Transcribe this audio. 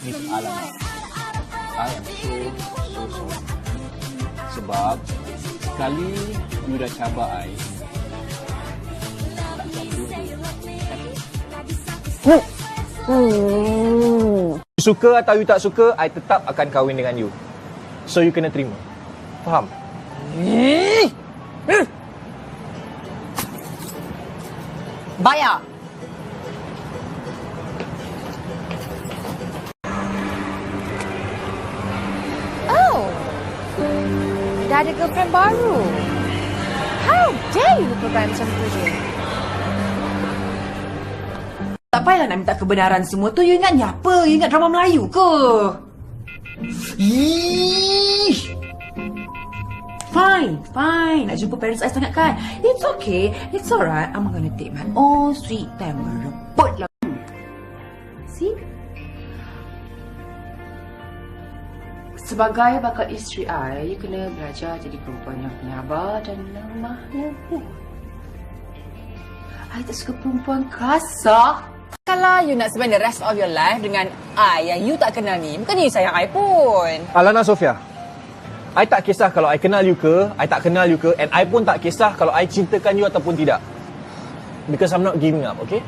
Ni soalan I am so so sorry Sebab Sekali You dah cabar I Takkan dulu. You suka atau you tak suka I tetap akan kahwin dengan you. So you kena terima. Faham? Bayar. Dah ada girlfriend baru. How dare you lupakan macam tu je? Tak payahlah nak minta kebenaran semua tu. You ingat ni apa? You ingat drama Melayu ke? Ish. Fine, fine. Nak jumpa parents I sangat kan? It's okay. It's alright. I'm gonna take my own sweet time. Merebut lah. Sebagai bakal isteri I, you kena belajar jadi perempuan yang penyabar dan lemah lembut. I tak suka perempuan kasar. Kalau you nak spend the rest of your life dengan I yang you tak kenal ni, bukannya you sayang I pun. Alana Sofia I tak kisah kalau I kenal you ke I tak kenal you ke And I pun tak kisah kalau I cintakan you ataupun tidak Because I'm not giving up, okay?